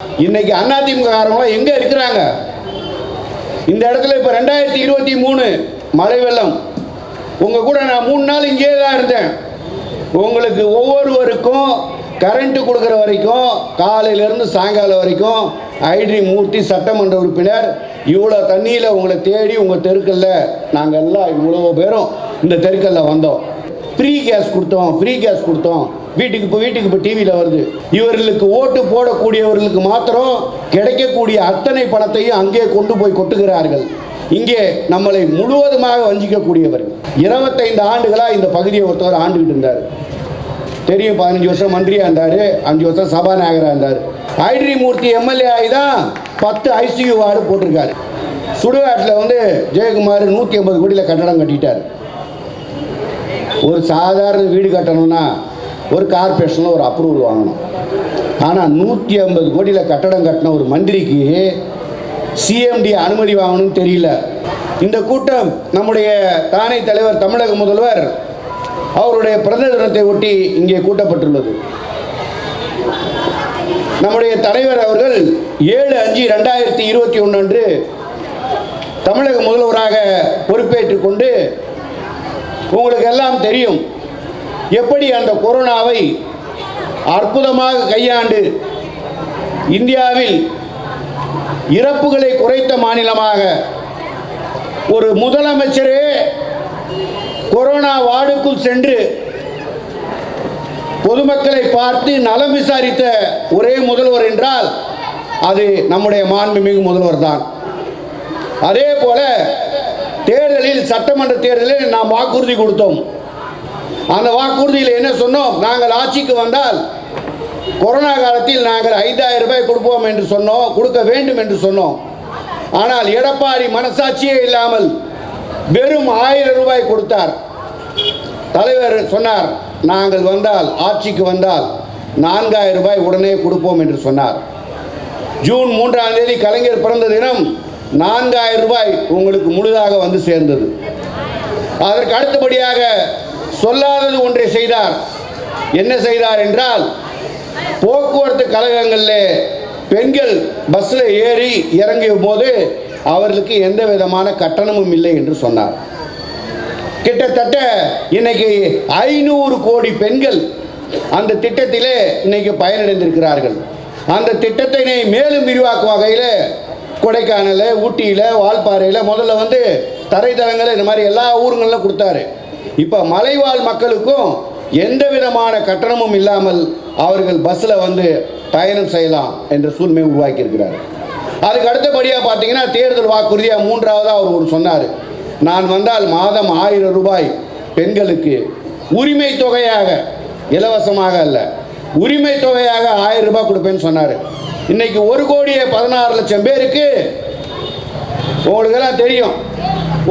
இன்னைக்கு அதிமுக காரங்களாம் எங்கே இருக்கிறாங்க? இந்த இடத்துல இப்போ ரெண்டாயிரத்தி இருபத்தி மூணு மழை வெள்ளம் உங்கள் கூட நான் மூணு நாள் இங்கே தான் இருந்தேன். உங்களுக்கு ஒவ்வொருவருக்கும் கரண்ட்டு கொடுக்குற வரைக்கும் காலையிலேருந்து சாயங்காலம் வரைக்கும் ஐடி மூர்த்தி சட்டமன்ற உறுப்பினர் இவ்வளோ தண்ணியில் உங்களை தேடி உங்கள் தெருக்கல்ல நாங்கள் எல்லாம் இவ்வளோ பேரும் இந்த தெருக்கல்ல வந்தோம். ஃப்ரீ கேஸ் கொடுத்தோம் ஃப்ரீ கேஸ் கொடுத்தோம். வீட்டுக்கு இப்போ வீட்டுக்கு இப்போ டிவியில் வருது. இவர்களுக்கு ஓட்டு போடக்கூடியவர்களுக்கு மாத்திரம் கிடைக்கக்கூடிய அத்தனை பணத்தையும் அங்கே கொண்டு போய் கொட்டுகிறார்கள். இங்கே நம்மளை முழுவதுமாக வஞ்சிக்கக்கூடியவர்கள் இருபத்தைந்து ஆண்டுகளாக இந்த பகுதியை ஒருத்தவர் ஆண்டுகிட்டு இருந்தார். தெரியும் பதினஞ்சு வருஷம் மந்திரியாக இருந்தார் அஞ்சு வருஷம் சபாநாயகராக இருந்தார். ஐடி மூர்த்தி எம்எல்ஏ ஆகி தான் பத்து ஐசியூ வார்டு போட்டிருக்காரு. சுடுகாட்டில் வந்து ஜெயக்குமார் நூற்றி ஐம்பது கோடியில் கட்டடம் கட்டிட்டார். ஒரு சாதாரண வீடு கட்டணும்னா ஒரு கார்பரேஷனில் ஒரு அப்ரூவல் வாங்கணும். ஆனால் நூற்றி ஐம்பது கோடியில் கட்டடம் கட்டின ஒரு மந்திரிக்கு சிஎம்டி அனுமதி வாங்கணும்னு தெரியல. இந்த கூட்டம் நம்முடைய தானை தலைவர் தமிழக முதல்வர் அவருடைய பிறந்த தினத்தை ஒட்டி இங்கே கூட்டப்பட்டுள்ளது. நம்முடைய தலைவர் அவர்கள் ஏழு அஞ்சு ரெண்டாயிரத்தி இருபத்தி ஒன்று அன்று தமிழக முதல்வராக பொறுப்பேற்றுக் கொண்டு உங்களுக்கு எல்லாம் தெரியும் எப்படி அந்த கொரோனாவை அற்புதமாக கையாண்டு இந்தியாவில் இறப்புகளை குறைத்த மாநிலமாக ஒரு முதலமைச்சரே கொரோனா வார்டுக்குள் சென்று பொதுமக்களை பார்த்து நலம் விசாரித்த ஒரே முதல்வர் என்றால் அது நம்முடைய மாண்புமிகு முதல்வர் தான் அதே போல தேர்தலில் சட்டமன்ற தேர்தலில் நாம் வாக்குறுதி கொடுத்தோம். அந்த வாக்குறுதியில் என்ன சொன்னோம்? நாங்கள் ஆட்சிக்கு வந்தால் கொரோனா காலத்தில் நாங்கள் ஐந்தாயிரம் ரூபாய் கொடுப்போம் என்று சொன்னோம் கொடுக்க வேண்டும் என்று சொன்னோம். ஆனால் எடப்பாடி மனசாட்சியே இல்லாமல் வெறும் ஆயிரம் ரூபாய் கொடுத்தார். தலைவர் சொன்னார் நாங்கள் வந்தால் ஆட்சிக்கு வந்தால் நான்காயிரம் ரூபாய் உடனே கொடுப்போம் என்று சொன்னார். ஜூன் மூன்றாம் தேதி கலைஞர் பிறந்த தினம் நான்காயிரம் ரூபாய் உங்களுக்கு முழுதாக வந்து சேர்ந்தது. அதற்கு அடுத்தபடியாக சொல்லாதது ஒன்றை செய்தார். என்ன செய்தார் என்றால் போக்குவரத்து கழகங்களில் பெண்கள் பஸ்ஸில் ஏறி இறங்கிய போது அவர்களுக்கு எந்த விதமான கட்டணமும் இல்லை என்று சொன்னார். கிட்டத்தட்ட இன்னைக்கு ஐநூறு கோடி பெண்கள் அந்த திட்டத்திலே இன்னைக்கு பயனடைந்திருக்கிறார்கள். அந்த திட்டத்தினை மேலும் விரிவாக்கும் வகையில் கொடைக்கானல் ஊட்டியில் வால்பாறையில் முதல்ல வந்து தரைத்தளங்கள் இந்த மாதிரி எல்லா ஊருங்களிலும் கொடுத்தாரு. இப்போ மலைவாழ் மக்களுக்கும் எந்த விதமான கட்டணமும் இல்லாமல் அவர்கள் பஸ்ஸில் வந்து பயணம் செய்யலாம் என்ற சூழ்நிலை உருவாக்கியிருக்கிறார் அதுக்கு அடுத்தபடியாக பார்த்தீங்கன்னா தேர்தல் வாக்குறுதியாக மூன்றாவதாக அவர் ஒரு சொன்னார். நான் வந்தால் மாதம் ஆயிரம் ரூபாய் பெண்களுக்கு உரிமை தொகையாக இலவசமாக அல்ல உரிமை தொகையாக ஆயிரம் ரூபாய் கொடுப்பேன்னு சொன்னார். இன்னைக்கு ஒரு கோடியே பதினாறு லட்சம் பேருக்கு உங்களுக்கெல்லாம் தெரியும்.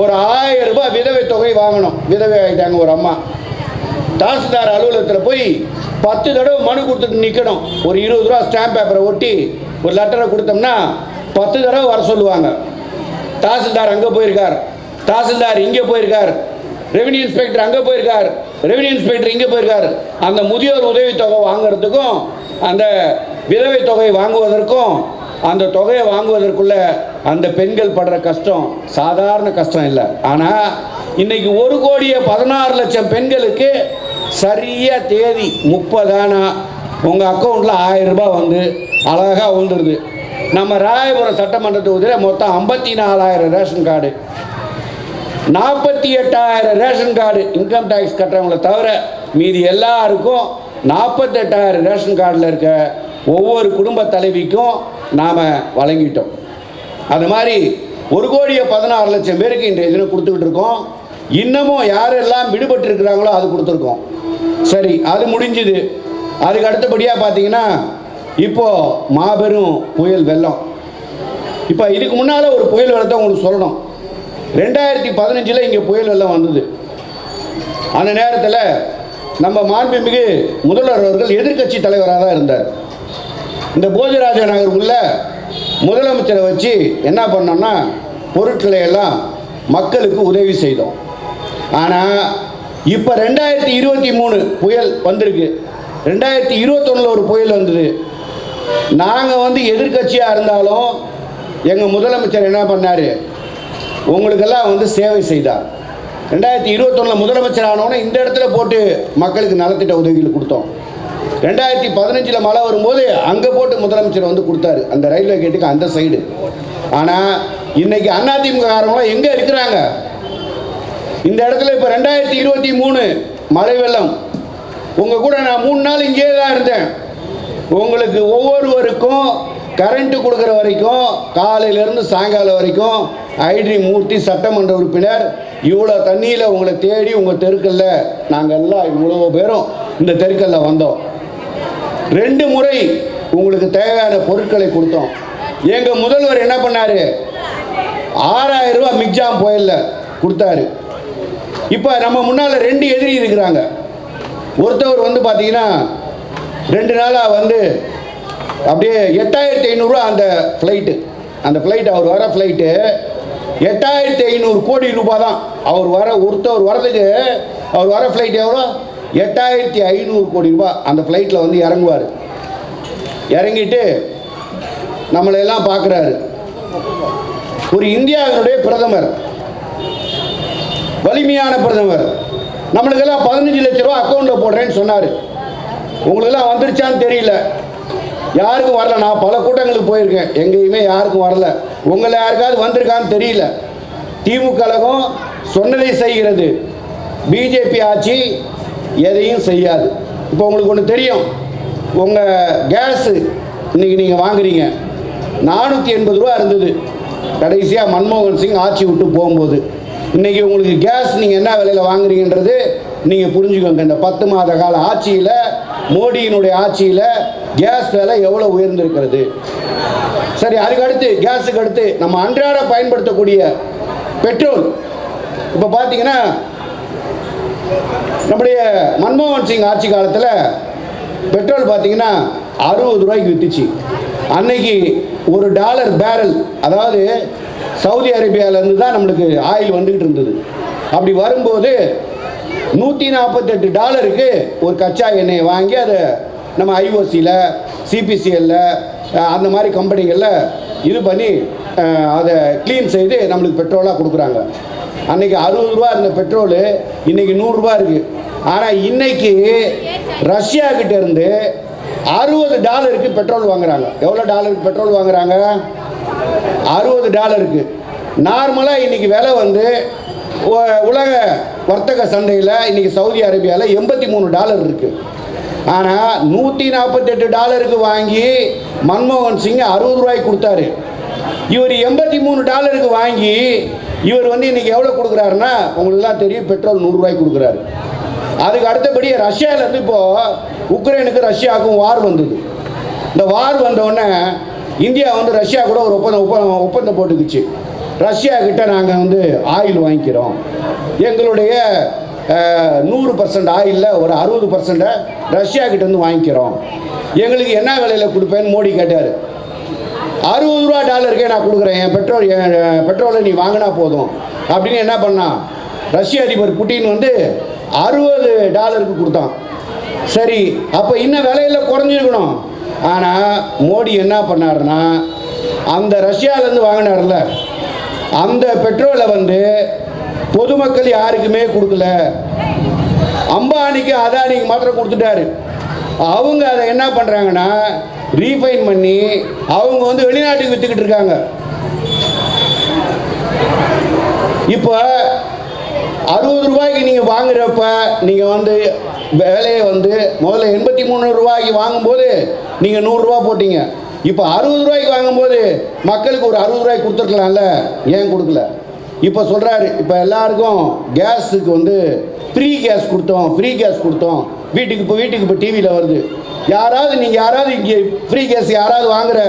ஒரு ஆயிரம் ரூபாய் விதவை தொகை வாங்கணும். விதவை ஆகிட்டாங்க ஒரு அம்மா. தாசில்தார் அலுவலகத்தில் போய் பத்து தடவை மனு கொடுத்துட்டு நிற்கணும் ஒரு இருபது ரூபா ஸ்டாம்ப் பேப்பரை ஒட்டி ஒரு லெட்டரை கொடுத்தோம்னா பத்து தடவை வர சொல்லுவாங்க. தாசில்தார் அங்கே போயிருக்கார். தாசில்தார் இங்கே போயிருக்கார். ரெவென்யூ இன்ஸ்பெக்டர் அங்கே போயிருக்கார். ரெவென்யூ இன்ஸ்பெக்டர் இங்கே போயிருக்கார். அந்த முதியோர் உதவித்தொகை வாங்குறதுக்கும் அந்த விதவை தொகை வாங்குவதற்கும் அந்த தொகையை வாங்குவதற்குள்ள அந்த பெண்கள் படுற கஷ்டம் சாதாரண கஷ்டம் இல்லை. ஆனால் இன்னைக்கு ஒரு கோடியே பதினாறு லட்சம் பெண்களுக்கு சரியாக தேதி முப்பதானா உங்கள் அக்கௌண்ட்டில் ஆயிரம் ரூபாய் வந்து அழகாக விழுந்துருது நம்ம ராயபுரம் சட்டமன்ற தொகுதியில் மொத்தம் ஐம்பத்தி நாலாயிரம் ரேஷன் கார்டு. நாற்பத்தி எட்டாயிரம் ரேஷன் கார்டு இன்கம் டேக்ஸ் கட்டுறவங்களை தவிர மீதி எல்லாருக்கும் நாற்பத்தெட்டாயிரம் ரேஷன் கார்டில் இருக்க ஒவ்வொரு குடும்ப தலைவிக்கும் நாம் வழங்கிட்டோம். அது மாதிரி ஒரு கோடியே பதினாறு லட்சம் பேருக்கு இன்றைய தினம் கொடுத்துக்கிட்டு இருக்கோம். இன்னமும் யாரெல்லாம் விடுபட்டு இருக்கிறாங்களோ அது கொடுத்துருக்கோம். சரி அது முடிஞ்சுது. அதுக்கு அடுத்தபடியாக பார்த்தீங்கன்னா இப்போது மாபெரும் புயல் வெள்ளம். இப்போ இதுக்கு முன்னால் ஒரு புயல் வெள்ளத்தை உங்களுக்கு சொல்லணும். ரெண்டாயிரத்தி பதினஞ்சில் இங்கே புயல் வெள்ளம் வந்தது. அந்த நேரத்தில் நம்ம மாண்புமிகு முதல்வர் அவர்கள் எதிர்க்கட்சி தலைவராக தான் இருந்தார். இந்த போஜராஜ நகர் உள்ள முதலமைச்சரை வச்சு என்ன பண்ணோம்னா பொருட்களை எல்லாம் மக்களுக்கு உதவி செய்தோம். ஆனால் இப்போ ரெண்டாயிரத்தி இருபத்தி மூணு புயல் வந்திருக்கு. ரெண்டாயிரத்தி இருபத்தொன்னில் ஒரு புயல் வந்தது. நாங்கள் வந்து எதிர்க்கட்சியாக இருந்தாலும் எங்கள் முதலமைச்சர் என்ன பண்ணார்? உங்களுக்கெல்லாம் வந்து சேவை செய்தார் ரெண்டாயிரத்தி இருபத்தொன்னில் முதலமைச்சர் ஆனவொன்னே இந்த இடத்துல போட்டு மக்களுக்கு நலத்திட்ட உதவிகள் கொடுத்தோம். ரெண்டாயிரத்தி பதினஞ்சில் மழை வரும்போது அங்கே போட்டு முதலமைச்சர் வந்து கொடுத்தாரு. அந்த ரயில்வே கேட்டுக்கு அந்த சைடு. ஆனால் இன்னைக்கு அதிமுக காரங்களாம் எங்கே இருக்கிறாங்க? இந்த இடத்துல இப்போ ரெண்டாயிரத்தி இருபத்தி மூணு மழை வெள்ளம். உங்கள் கூட நான் மூணு நாள் இங்கேயே தான் இருந்தேன். உங்களுக்கு ஒவ்வொருவருக்கும் கரண்ட்டு கொடுக்குற வரைக்கும் காலையிலேருந்து சாயங்காலம் வரைக்கும் ஐடி மூர்த்தி சட்டமன்ற உறுப்பினர் இவ்வளோ தண்ணியில் உங்களை தேடி உங்கள் தெருக்கல்ல நாங்கள் எல்லாம் இவ்வளோ பேரும் இந்த தெருக்கல்ல வந்தோம். ரெண்டு முறை உங்களுக்கு தேவையான பொருட்களை கொடுத்தோம். எங்கள் முதல்வர் என்ன பண்ணார்? ஆறாயிரம் ரூபாய் மிக்ஜாம் புயல்ல கொடுத்தாரு. இப்போ நம்ம முன்னால் ரெண்டு எதிரி இருக்கிறாங்க. ஒருத்தவர் வந்து பார்த்தீங்கன்னா ரெண்டு நாளாக வந்து அப்படியே எட்டாயிரத்தி ஐநூறுரூவா அந்த ஃப்ளைட்டு அந்த ஃப்ளைட் அவர் வர ஃப்ளைட்டு எட்டாயிரத்தி ஐநூறு கோடி ரூபாய் தான் அவர் வர ஒருத்தவர் வரதுக்கு அவர் வர ஃப்ளைட் எவ்வளோ? எட்டாயிரத்தி ஐநூறு கோடி ரூபாய் அந்த ஃப்ளைட்டில் வந்து இறங்குவார். இறங்கிட்டு நம்மளெல்லாம் பார்க்குறாரு. ஒரு இந்தியாவினுடைய பிரதமர். வலிமையான பிரதமர். நம்மளுக்கெல்லாம் பதினஞ்சு லட்ச ரூபா அக்கௌண்ட்டில் போடுறேன்னு சொன்னார். உங்களுக்கெல்லாம் வந்துருச்சான்னு தெரியல. யாருக்கும் வரல. நான் பல கூட்டங்களுக்கு போயிருக்கேன். எங்கேயுமே யாருக்கும் வரல. உங்களை யாருக்காவது வந்திருக்கான்னு தெரியல. திமுக கழகம் சொன்னதை செய்கிறது. பிஜேபி ஆட்சி எதையும் செய்யாது. இப்போ உங்களுக்கு ஒன்று தெரியும். உங்கள் கேஸு இன்னைக்கு நீங்கள் வாங்குறீங்க. நானூற்றி எண்பது ரூபா இருந்தது. கடைசியாக மன்மோகன் சிங் ஆட்சி விட்டு போகும்போது. இன்றைக்கி உங்களுக்கு கேஸ் நீங்கள் என்ன விலையில் வாங்குறீங்கன்றது நீங்கள் புரிஞ்சுக்கோங்க. இந்த பத்து மாத கால ஆட்சியில் மோடியினுடைய ஆட்சியில் கேஸ் விலை எவ்வளோ உயர்ந்திருக்கிறது? சரி அதுக்கு அடுத்து கேஸுக்கு அடுத்து நம்ம அன்றாட பயன்படுத்தக்கூடிய பெட்ரோல். இப்போ பார்த்தீங்கன்னா நம்முடைய மன்மோகன் சிங் ஆட்சி காலத்தில் பெட்ரோல் பார்த்தீங்கன்னா அறுபது ரூபாய்க்கு வித்துச்சு. அன்னைக்கு ஒரு டாலர் பேரல் அதாவது சவுதி அரேபியாவிலேருந்து தான் நம்மளுக்கு ஆயில் வந்துக்கிட்டு இருந்தது. அப்படி வரும்போது நூற்றி நாற்பத்தெட்டு டாலருக்கு ஒரு கச்சா எண்ணெயை வாங்கி அதை நம்ம ஐஓசியில் சிபிசிஎல்ல அந்த மாதிரி கம்பெனிகளில் இது பண்ணி அதை க்ளீன் செய்து நம்மளுக்கு பெட்ரோலாக கொடுக்குறாங்க. அன்னைக்கு அறுபது ரூபா இருந்த பெட்ரோலு இன்னைக்கு நூறுரூபா இருக்குது ஆனால் இன்னைக்கு ரஷ்யா இருந்து அறுபது டாலருக்கு பெட்ரோல் வாங்குறாங்க. எவ்வளோ டாலருக்கு பெட்ரோல் வாங்குறாங்க? அறுபது டாலருக்கு. நார்மலாக இன்னைக்கு விலை வந்து உலக வர்த்தக சந்தையில் இன்னைக்கு சவுதி அரேபியாவில் எண்பத்தி மூணு டாலர் இருக்குது ஆனால் நூற்றி நாற்பத்தெட்டு டாலருக்கு வாங்கி மன்மோகன் சிங் அறுபது ரூபாய்க்கு கொடுத்தாரு. இவர் எண்பத்தி மூணு டாலருக்கு வாங்கி இவர் வந்து இன்னைக்கு எவ்வளோ கொடுக்குறாருன்னா உங்களுக்குலாம் தெரியும் பெட்ரோல் நூறுரூவாய்க்கு கொடுக்குறாரு. அதுக்கு அடுத்தபடி ரஷ்யாவிலேருந்து இப்போது உக்ரைனுக்கு ரஷ்யாவுக்கும் வார் வந்தது. இந்த வார் வந்தோடனே இந்தியா வந்து ரஷ்யா கூட ஒரு ஒப்பந்தம் ஒப்பந்தம் ஒப்பந்தம் போட்டுக்குச்சு. ரஷ்யா கிட்ட நாங்கள் வந்து ஆயில் வாங்கிக்கிறோம். எங்களுடைய நூறு பர்சன்ட் ஆயிலில் ஒரு அறுபது பர்சன்ட்டை ரஷ்யா கிட்டேருந்து வாங்கிக்கிறோம். எங்களுக்கு என்ன விலையில் கொடுப்பேன்னு மோடி கேட்டார். அறுபது ரூபா டாலருக்கே நான் கொடுக்குறேன் என் பெட்ரோல் என் பெட்ரோலை நீ வாங்கினா போதும். அப்படின்னு என்ன பண்ணான்? ரஷ்ய அதிபர் புட்டின் வந்து அறுபது டாலருக்கு கொடுத்தான். சரி அப்போ இன்னும் விலையில குறைஞ்சிருக்கணும். ஆனால் மோடி என்ன பண்ணாருன்னா அந்த ரஷ்யாவிலேருந்து வாங்கினார்ல அந்த பெட்ரோலை வந்து பொதுமக்கள் யாருக்குமே கொடுக்கல. அம்பானிக்கு அதானிக்கு மாத்திரம் கொடுத்துட்டாரு. அவங்க அதை என்ன பண்ணுறாங்கன்னா ரீஃபைன் பண்ணி அவங்க வந்து வெளிநாட்டுக்கு விற்றுக்கிட்டு இருக்காங்க. இப்போ அறுபது ரூபாய்க்கு நீங்கள் வாங்குறப்ப நீங்கள் வந்து விலையை வந்து முதல்ல எண்பத்தி மூணு ரூபாய்க்கு வாங்கும்போது நீங்கள் நூறுரூவா போட்டீங்க. இப்போ அறுபது ரூபாய்க்கு வாங்கும்போது மக்களுக்கு ஒரு அறுபது ரூபாய்க்கு கொடுத்துருக்கலாம்ல? ஏன் கொடுக்கல? இப்போ சொல்கிறாரு இப்போ எல்லாருக்கும் கேஸுக்கு வந்து ஃப்ரீ கேஸ் கொடுத்தோம் ஃப்ரீ கேஸ் கொடுத்தோம். வீட்டுக்கு இப்போ வீட்டுக்கு இப்போ டிவியில் வருது. யாராவது நீங்கள் யாராவது இங்கே ஃப்ரீ கேஸ் யாராவது வாங்குற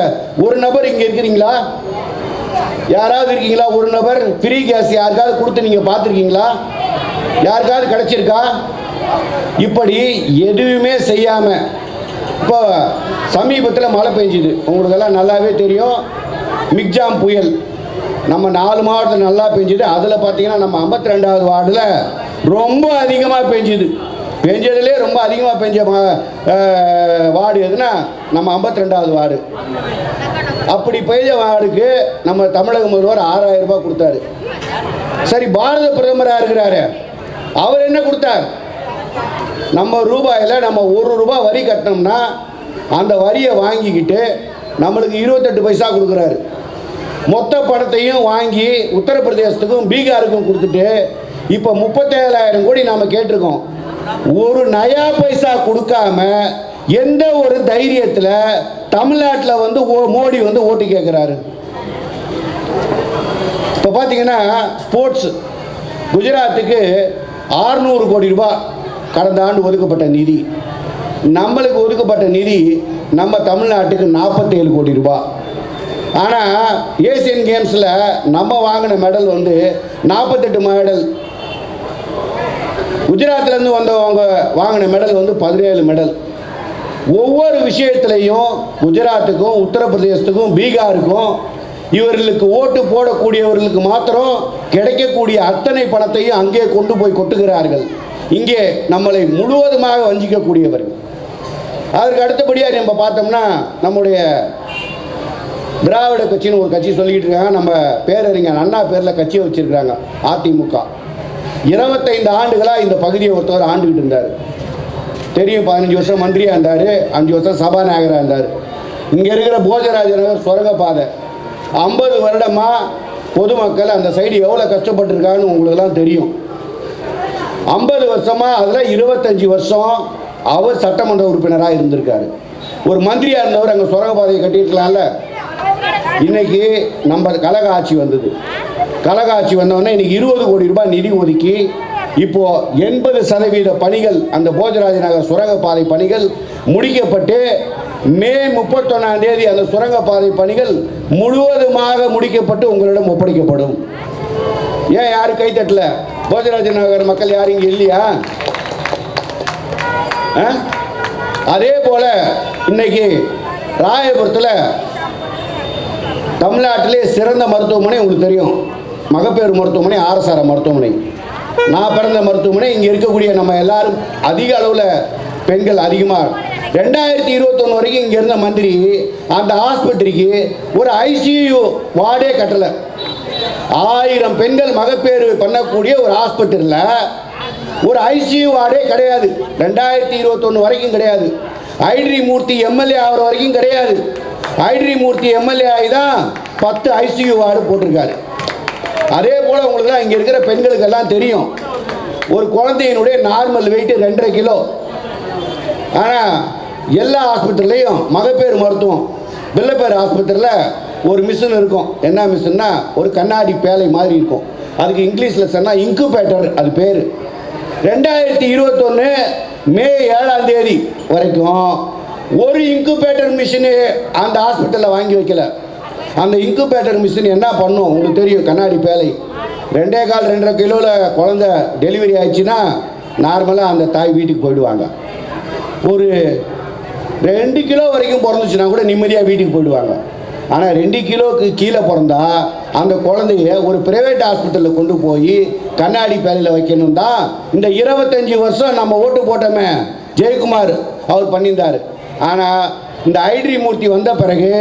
ஒரு நபர் இங்கே இருக்கிறீங்களா? யாராவது இருக்கீங்களா? ஒரு நபர் ஃப்ரீ கேஸ் யாருக்காவது கொடுத்து நீங்கள் பார்த்துருக்கீங்களா? யாருக்காவது கிடச்சிருக்கா? இப்படி எதுவுமே செய்யாமல் இப்போ சமீபத்தில் மழை பெஞ்சுது. உங்களுக்கெல்லாம் நல்லாவே தெரியும். மிக்ஜாம் புயல். நம்ம நாலு மாவட்டத்தில் நல்லா பெஞ்சுது. அதில் பார்த்தீங்கன்னா நம்ம ஐம்பத்தி ரெண்டாவது வார்டில் ரொம்ப அதிகமாக பெஞ்சுது. பெஞ்சதுலே ரொம்ப அதிகமாக பெஞ்ச வார்டு எதுனா நம்ம ஐம்பத்தி ரெண்டாவது வார்டு. அப்படி பெய்த வார்டுக்கு நம்ம தமிழக முதல்வர் ஆறாயிரம் ரூபாய் கொடுத்தாரு. சரி பாரத பிரதமராக இருக்கிறாரு. அவர் என்ன கொடுத்தார்? நம்ம ரூபாயில் நம்ம ஒரு ரூபாய் வரி கட்டினோம்னா அந்த வரியை வாங்கிக்கிட்டு நம்மளுக்கு இருபத்தெட்டு பைசா கொடுக்குறாரு. மொத்த பணத்தையும் வாங்கி உத்தரப்பிரதேசத்துக்கும் பீகாருக்கும் கொடுத்துட்டு இப்போ முப்பத்தேழாயிரம் கோடி நாம் கேட்டிருக்கோம். ஒரு நயா பைசா கொடுக்காம எந்த ஒரு தைரியத்தில் தமிழ்நாட்டில் வந்து ஓ- மோடி வந்து ஓட்டு கேட்குறாரு இப்போ பார்த்தீங்கன்னா ஸ்போர்ட்ஸ் குஜராத்துக்கு 600 கோடி ரூபாய் கடந்த ஆண்டு ஒதுக்கப்பட்ட நிதி. நம்மளுக்கு ஒதுக்கப்பட்ட நிதி நம்ம தமிழ்நாட்டுக்கு நாற்பத்தேழு கோடி ரூபாய். ஆனால் ஏசியன் கேம்ஸில் நம்ம வாங்கின மெடல் வந்து நாற்பத்தெட்டு மெடல் குஜராத்லேருந்து வந்தவங்க வாங்கின மெடல் வந்து பதினேழு மெடல் ஒவ்வொரு விஷயத்திலையும் குஜராத்துக்கும் உத்தரப்பிரதேசத்துக்கும் பீகாருக்கும் இவர்களுக்கு ஓட்டு போடக்கூடியவர்களுக்கு மாத்திரம் கிடைக்கக்கூடிய அத்தனை பணத்தையும் அங்கே கொண்டு போய் கொட்டுகிறார்கள். இங்கே நம்மளை முழுவதுமாக வஞ்சிக்கக்கூடியவர்கள் அதற்கு அடுத்தபடியாக நம்ம பார்த்தோம்னா நம்முடைய திராவிட கட்சின்னு ஒரு கட்சி சொல்லிக்கிட்டு இருக்காங்க. நம்ம பேரறிஞர் அண்ணா பேரில் கட்சியை வச்சிருக்கிறாங்க அதிமுக. இருபத்தைந்து ஆண்டுகளாக இந்த பகுதியை ஒருத்தவர் ஆண்டுகிட்டு இருந்தார். தெரியும் பதினஞ்சு வருஷம் மந்திரியாக இருந்தார் அஞ்சு வருஷம் சபாநாயகராக இருந்தார். இங்கே இருக்கிற போஜராஜ நகர் சுரங்கப்பாதை ஐம்பது வருடமாக பொதுமக்கள் அந்த சைடு எவ்வளோ கஷ்டப்பட்டுருக்காங்கன்னு உங்களுக்கெல்லாம் தெரியும். ஐம்பது வருஷமாக அதில் இருபத்தஞ்சி வருஷம் அவர் சட்டமன்ற உறுப்பினராக இருந்திருக்காரு. ஒரு மந்திரியாக இருந்தவர் அங்கே சுரங்கப்பாதையை கட்டியிருக்கலாம்ல. இன்னைக்கு நம்ம கழக ஆட்சி வந்தது. கழக ஆட்சி வந்தோடனே இன்னைக்கு இருபது கோடி ரூபாய் நிதி ஒதுக்கி இப்போ எண்பது சதவீத பணிகள் அந்த போஜராஜ நகர் சுரங்கப்பாதை பணிகள் முடிக்கப்பட்டு மே முப்பத்தொன்னாம் தேதி அந்த சுரங்கப்பாதை பணிகள் முழுவதுமாக முடிக்கப்பட்டு உங்களிடம் ஒப்படைக்கப்படும். ஏன் யாரும் கை தட்டல? போஜராஜ நகர் மக்கள் யாரும் இங்கே இல்லையா? ஆ? அதே போல இன்னைக்கு ராயபுரத்தில் தமிழ்நாட்டிலே சிறந்த மருத்துவமனை உங்களுக்கு தெரியும். மகப்பேறு மருத்துவமனை ஆர்எஸ்ஆர் மருத்துவமனை. நான் பிறந்த மருத்துவமனை இங்கே இருக்கக்கூடிய நம்ம எல்லாரும் அதிக அளவில் பெண்கள் அதிகமாக ரெண்டாயிரத்தி இருபத்தொன்று வரைக்கும் இங்கே இருந்த மந்திரி அந்த ஆஸ்பத்திரிக்கு ஒரு ஐசியூ வார்டே கட்டலை. ஆயிரம் பெண்கள் மகப்பேறு பண்ணக்கூடிய ஒரு ஹாஸ்பிட்டலில் ஒரு ஐசியூ வார்டே கிடையாது. ரெண்டாயிரத்தி இருபத்தொன்று வரைக்கும் கிடையாது. ஐடி மூர்த்தி எம்எல்ஏ ஆகிற வரைக்கும் கிடையாது. ஐடி மூர்த்தி எம்எல்ஏ ஆகி தான் பத்து ஐசியூ வார்டு போட்டிருக்காரு. அதே போல் உங்களுக்கு தான் இங்கே இருக்கிற பெண்களுக்கெல்லாம் தெரியும். ஒரு குழந்தையினுடைய நார்மல் வெயிட் ரெண்டரை கிலோ. ஆனால் எல்லா ஹாஸ்பிட்டல்லையும் மகப்பேறு மருத்துவம். வெள்ளப்பேர் ஆஸ்பத்திரியில் ஒரு மிஷின் இருக்கும். என்ன மிஷின்னா ஒரு கண்ணாடி பேலை மாதிரி இருக்கும். அதுக்கு இங்கிலீஷில் சொன்னால் இன்குபேட்டர் அது பேர். ரெண்டாயிரத்தி இருபத்தொன்று மே ஏழாம் தேதி வரைக்கும் ஒரு இன்குபேட்டர் மிஷினு அந்த ஹாஸ்பிட்டலில் வாங்கி வைக்கல. அந்த இன்குபேட்டர் மிஷின் என்ன பண்ணும்? உங்களுக்கு தெரியும் கண்ணாடி பேலை. ரெண்டே கால் ரெண்டரை கிலோவில் குழந்தை டெலிவரி ஆயிடுச்சுன்னா நார்மலாக அந்த தாய் வீட்டுக்கு போயிடுவாங்க. ஒரு ரெண்டு கிலோ வரைக்கும் பிறந்துச்சுன்னா கூட நிம்மதியாக வீட்டுக்கு போயிடுவாங்க. ஆனால் ரெண்டு கிலோவுக்கு கீழே பிறந்தா அந்த குழந்தைய ஒரு பிரைவேட் ஹாஸ்பிட்டலில் கொண்டு போய் கண்ணாடி பேலையில் வைக்கணும் தான் இந்த இருபத்தஞ்சி வருஷம் நம்ம ஓட்டு போட்டோமே ஜெயக்குமார் அவர் பண்ணியிருந்தார். ஆனால் இந்த ஐட்ரி மூர்த்தி வந்த பிறகு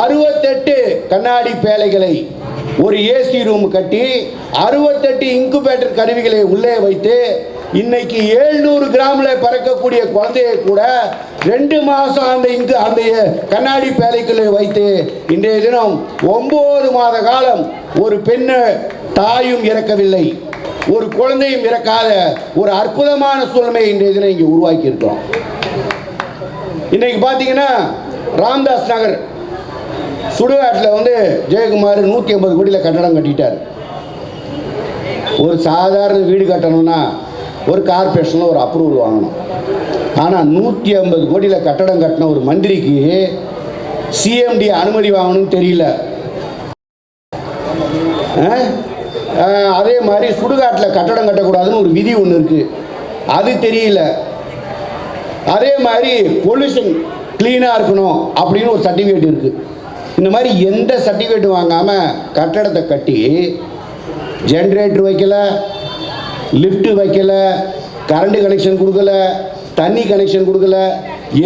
அறுபத்தெட்டு கண்ணாடி பேலைகளை ஒரு ஏசி ரூம் கட்டி அறுபத்தெட்டு இன்குபேட்டர் கருவிகளை உள்ளே வைத்து இன்னைக்கு ஏழ்நூறு கிராமில் பறக்கக்கூடிய குழந்தையை கூட ரெண்டு மாதம் அந்த இங்கு அந்த கண்ணாடி பேலைக்குள்ளே வைத்து இன்றைய தினம் ஒம்பது மாத காலம் ஒரு பெண்ணு தாயும் இறக்கவில்லை. ஒரு குழந்தையும் இறக்காத ஒரு அற்புதமான சூழ்நிலை இன்றைய தினம் இங்கே உருவாக்கியிருக்கிறோம். இன்னைக்கு பார்த்தீங்கன்னா ராம்தாஸ் நகர் சுடுகாட்டில் வந்து ஜெயக்குமார் நூற்றி ஐம்பது கோடியில் கட்டடம் கட்டிட்டார். ஒரு சாதாரண வீடு கட்டணும்னா ஒரு கார்பரேஷனில் ஒரு அப்ரூவல் வாங்கணும். ஆனால் நூற்றி ஐம்பது கோடியில் கட்டடம் கட்டின ஒரு மந்திரிக்கு சிஎம்டி அனுமதி வாங்கணும்னு தெரியல. ஆ? அதே மாதிரி சுடுகாட்டில் கட்டடம் கட்டக்கூடாதுன்னு ஒரு விதி ஒன்று இருக்குது அது தெரியல. அதே மாதிரி பொல்யூஷன் க்ளீனாக இருக்கணும் அப்படின்னு ஒரு சர்டிஃபிகேட் இருக்குது இந்த மாதிரி எந்த சர்டிஃபிகேட்டும் வாங்காமல் கட்டடத்தை கட்டி ஜென்ரேட்டர் வைக்கல லிஃப்ட்டு வைக்கல கரண்ட்டு கனெக்ஷன் கொடுக்கல தண்ணி கனெக்ஷன் கொடுக்கல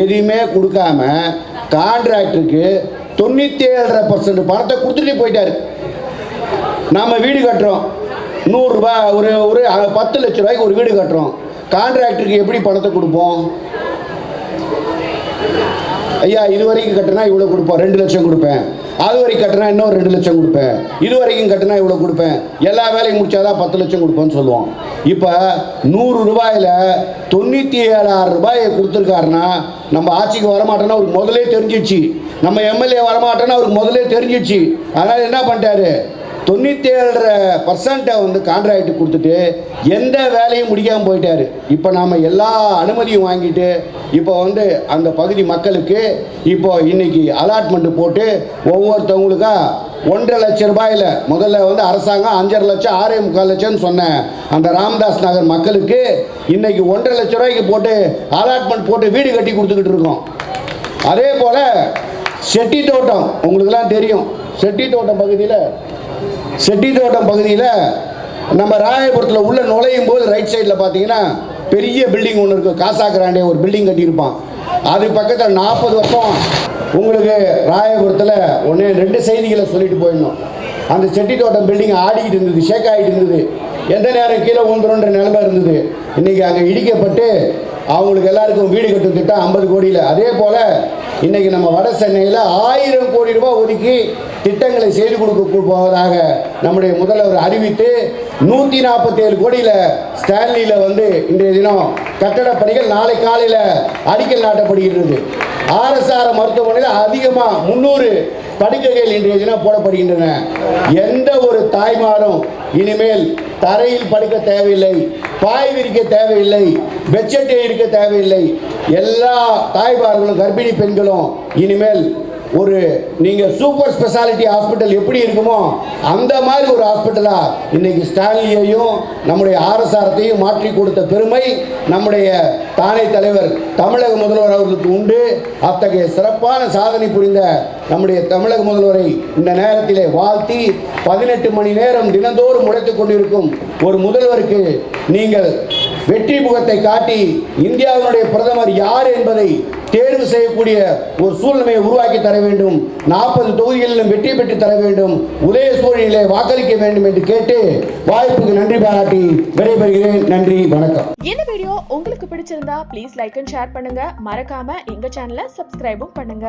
எதுவுமே கொடுக்காம கான்ட்ராக்டருக்கு தொண்ணூற்றி ஏழரை பர்சன்ட் பணத்தை கொடுத்துட்டு போயிட்டாரு. நாம் வீடு கட்டுறோம். நூறுரூபா ஒரு ஒரு பத்து லட்ச ரூபாய்க்கு ஒரு வீடு கட்டுறோம். கான்ட்ராக்டருக்கு எப்படி பணத்தை கொடுப்போம்? ஐயா இது வரைக்கும் கட்டினா இவ்வளோ கொடுப்போம். ரெண்டு லட்சம் கொடுப்பேன். அது வரைக்கும் கட்டினா இன்னும் ரெண்டு லட்சம் கொடுப்பேன். இது வரைக்கும் கட்டினா இவ்வளோ கொடுப்பேன். எல்லா வேலையும் முடிச்சாதான் பத்து லட்சம் கொடுப்பேன்னு சொல்லுவோம். இப்போ நூறு ரூபாயில் தொண்ணூற்றி ஏழாயிரம் ரூபாயை கொடுத்துருக்காருன்னா நம்ம ஆட்சிக்கு வரமாட்டோன்னா அவருக்கு முதலே தெரிஞ்சிச்சு நம்ம எம்எல்ஏ வரமாட்டோன்னா அவருக்கு முதலே தெரிஞ்சிச்சு அதனால் என்ன பண்ணிட்டாரு? தொண்ணூற்றி ஏழரை பர்சன்ட்டை வந்து கான்ட்ராக்ட் கொடுத்துட்டு எந்த வேலையும் முடிக்காமல் போயிட்டார். இப்போ நாம் எல்லா அனுமதியும் வாங்கிட்டு இப்போ வந்து அந்த பகுதி மக்களுக்கு இப்போ இன்றைக்கி அலாட்மெண்ட்டு போட்டு ஒவ்வொருத்தவங்களுக்கா ஒன்றரை லட்சம் ரூபாயில் முதல்ல வந்து அரசாங்கம் அஞ்சரை லட்சம் ஆறே முக்கால் லட்சம்னு சொன்னேன் அந்த ராமதாஸ் நகர் மக்களுக்கு இன்றைக்கி ஒன்றரை லட்சம் ரூபாய்க்கு போட்டு அலாட்மெண்ட் போட்டு வீடு கட்டி கொடுத்துக்கிட்டு இருக்கோம். அதே போல் செட்டி தோட்டம் உங்களுக்கெல்லாம் தெரியும். செட்டி தோட்டம் பகுதியில் செட்டி தோட்டம் பகுதியில் நம்ம ராயபுரத்தில் உள்ள நுழையும் போது ரைட் சைடில் பார்த்தீங்கன்னா பெரிய பில்டிங் ஒன்று இருக்குது காசா கிராண்டே ஒரு பில்டிங் கட்டியிருப்பான். அது பக்கத்தில் நாற்பது வருஷம் உங்களுக்கு ராயபுரத்தில் ஒன்று ரெண்டு செய்திகளை சொல்லிட்டு போயிடணும். அந்த செட்டி தோட்டம் பில்டிங் ஆடிக்கிட்டு இருந்தது ஷேக் ஆகிட்டு இருந்தது. எந்த நேரம் கீழே ஊந்துருன்ற நிலைமை இருந்தது. இன்றைக்கி அங்கே இடிக்கப்பட்டு அவங்களுக்கு எல்லாருக்கும் வீடு கட்டும் திட்டம் ஐம்பது கோடியில். அதே போல் இன்னைக்கு நம்ம வட சென்னையில் ஆயிரம் கோடி ரூபாய் ஒதுக்கி திட்டங்களை செய்து கொடுக்க போவதாக நம்முடைய முதல்வர் அறிவித்து நூற்றி நாற்பத்தேழு கோடியில் ஸ்டான்லியில் வந்து இன்றைய தினம் கட்டடப் பணிகள் நாளை காலையில் அடிக்கல் நாட்டப்படுகிறது ஆர்எஸ்ஆர் மருத்துவமனையில் அதிகமாக முந்நூறு படுக்கைகள் இன்றைய தினம் போடப்படுகின்றன. எந்த ஒரு தாய்மாரும் இனிமேல் தரையில் படுக்க தேவையில்லை பாய் விரிக்க தேவையில்லை பெட்ஷெட்டை இருக்க தேவையில்லை. எல்லா தாய்மார்களும் கர்ப்பிணி பெண்களும் இனிமேல் ஒரு நீங்கள் சூப்பர் ஸ்பெஷாலிட்டி ஹாஸ்பிட்டல் எப்படி இருக்குமோ அந்த மாதிரி ஒரு ஹாஸ்பிட்டலா இன்னைக்கு ஸ்டாலினியையும் நம்முடைய ஆர்எஸ்ஆரத்தையும் மாற்றி கொடுத்த பெருமை நம்முடைய தானை தலைவர் தமிழக முதல்வர் அவர்களுக்கு உண்டு. அத்தகைய சிறப்பான சாதனை புரிந்த நம்முடைய தமிழக முதல்வரை இந்த நேரத்திலே வாழ்த்தி பதினெட்டு மணி நேரம் தினந்தோறும் முளைத்துக் கொண்டிருக்கும் ஒரு முதல்வருக்கு நீங்கள் வெற்றி முகத்தை காட்டி இந்தியாவினுடைய பிரதமர் யார் என்பதை தேர்வு செய்யக்கூடிய ஒரு சூழ்நிலையை உருவாக்கி தர வேண்டும். நாற்பது தொகுதிகளிலும் வெற்றி பெற்று தர வேண்டும். உதய சூழலிலே வாக்களிக்க வேண்டும் என்று கேட்டு வாய்ப்புக்கு நன்றி பாராட்டி விடைபெறுகிறேன். நன்றி வணக்கம். இந்த வீடியோ உங்களுக்கு பிடிச்சிருந்தா ப்ளீஸ் லைக் அண்ட் ஷேர் பண்ணுங்க. மறக்காம எங்க சேனலை சப்ஸ்கிரைபும் பண்ணுங்க.